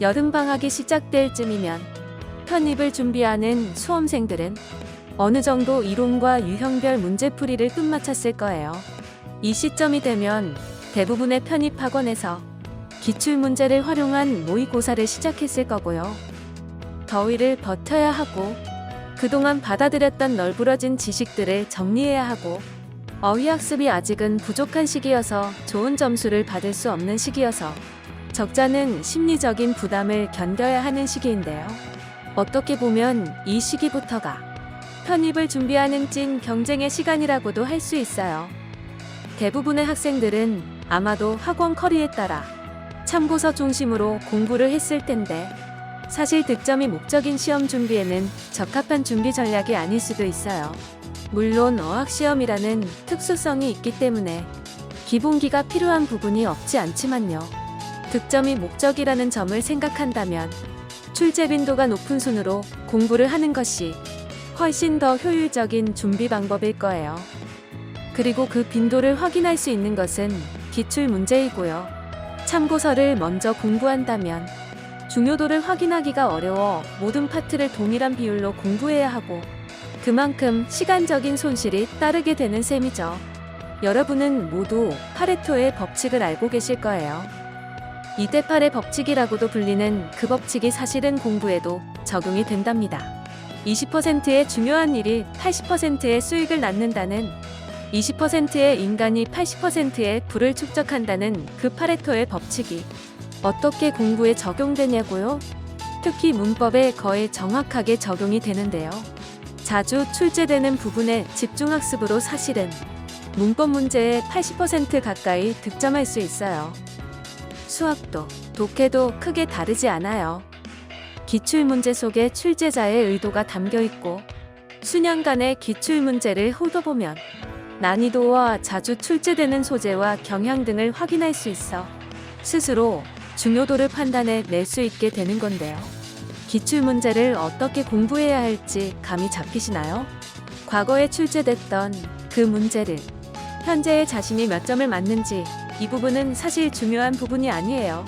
여름방학이 시작될 쯤이면 편입을 준비하는 수험생들은 어느 정도 이론과 유형별 문제풀이를 끝마쳤을 거예요. 이 시점이 되면 대부분의 편입 학원에서 기출문제를 활용한 모의고사를 시작했을 거고요. 더위를 버텨야 하고 그동안 받아들였던 널브러진 지식들을 정리해야 하고 어휘학습이 아직은 부족한 시기여서 좋은 점수를 받을 수 없는 시기여서 적자는 심리적인 부담을 견뎌야 하는 시기인데요. 어떻게 보면 이 시기부터가 편입을 준비하는 찐 경쟁의 시간이라고도 할 수 있어요. 대부분의 학생들은 아마도 학원 커리에 따라 참고서 중심으로 공부를 했을 텐데 사실 득점이 목적인 시험 준비에는 적합한 준비 전략이 아닐 수도 있어요. 물론 어학시험이라는 특수성이 있기 때문에 기본기가 필요한 부분이 없지 않지만요. 득점이 목적이라는 점을 생각한다면 출제 빈도가 높은 순으로 공부를 하는 것이 훨씬 더 효율적인 준비 방법일 거예요. 그리고 그 빈도를 확인할 수 있는 것은 기출 문제이고요. 참고서를 먼저 공부한다면 중요도를 확인하기가 어려워 모든 파트를 동일한 비율로 공부해야 하고 그만큼 시간적인 손실이 따르게 되는 셈이죠. 여러분은 모두 파레토의 법칙을 알고 계실 거예요. 2대8의 법칙이라고도 불리는 그 법칙이 사실은 공부에도 적용이 된답니다. 20%의 중요한 일이 80%의 수익을 낳는다는 20%의 인간이 80%의 부를 축적한다는 그 파레토의 법칙이 어떻게 공부에 적용되냐고요? 특히 문법에 거의 정확하게 적용이 되는데요. 자주 출제되는 부분의 집중학습으로 사실은 문법 문제의 80% 가까이 득점할 수 있어요. 수학도, 독해도 크게 다르지 않아요. 기출 문제 속에 출제자의 의도가 담겨 있고 수년간의 기출 문제를 훑어보면 난이도와 자주 출제되는 소재와 경향 등을 확인할 수 있어 스스로 중요도를 판단해 낼 수 있게 되는 건데요. 기출 문제를 어떻게 공부해야 할지 감이 잡히시나요? 과거에 출제됐던 그 문제를 현재의 자신이 몇 점을 맞는지 이 부분은 사실 중요한 부분이 아니에요.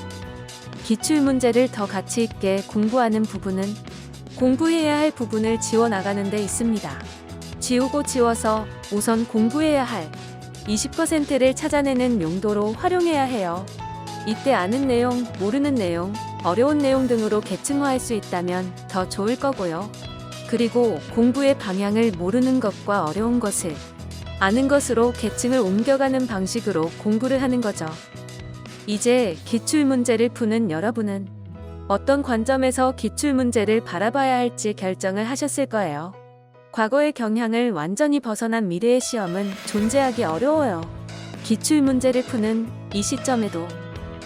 기출 문제를 더 가치 있게 공부하는 부분은 공부해야 할 부분을 지워 나가는 데 있습니다. 지우고 지워서 우선 공부해야 할 20%를 찾아내는 용도로 활용해야 해요. 이때 아는 내용, 모르는 내용, 어려운 내용 등으로 계층화할 수 있다면 더 좋을 거고요. 그리고 공부의 방향을 모르는 것과 어려운 것을 아는 것으로 계층을 옮겨가는 방식으로 공부를 하는 거죠. 이제 기출 문제를 푸는 여러분은 어떤 관점에서 기출 문제를 바라봐야 할지 결정을 하셨을 거예요. 과거의 경향을 완전히 벗어난 미래의 시험은 존재하기 어려워요. 기출 문제를 푸는 이 시점에도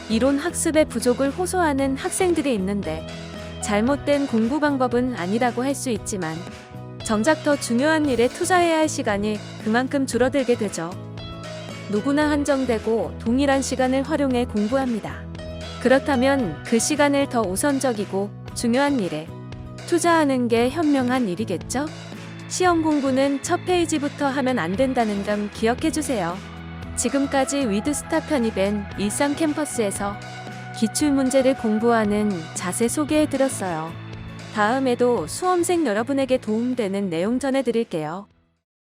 이론 학습의 부족을 호소하는 학생들이 있는데 잘못된 공부 방법은 아니라고 할 수 있지만 정작 더 중요한 일에 투자해야 할 시간이 그만큼 줄어들게 되죠. 누구나 한정되고 동일한 시간을 활용해 공부합니다. 그렇다면 그 시간을 더 우선적이고 중요한 일에 투자하는 게 현명한 일이겠죠? 시험 공부는 첫 페이지부터 하면 안 된다는 점 기억해 주세요. 지금까지 위드스타 편입엔 일상 캠퍼스에서 기출 문제를 공부하는 자세 소개해 드렸어요. 다음에도 수험생 여러분에게 도움되는 내용 전해 드릴게요.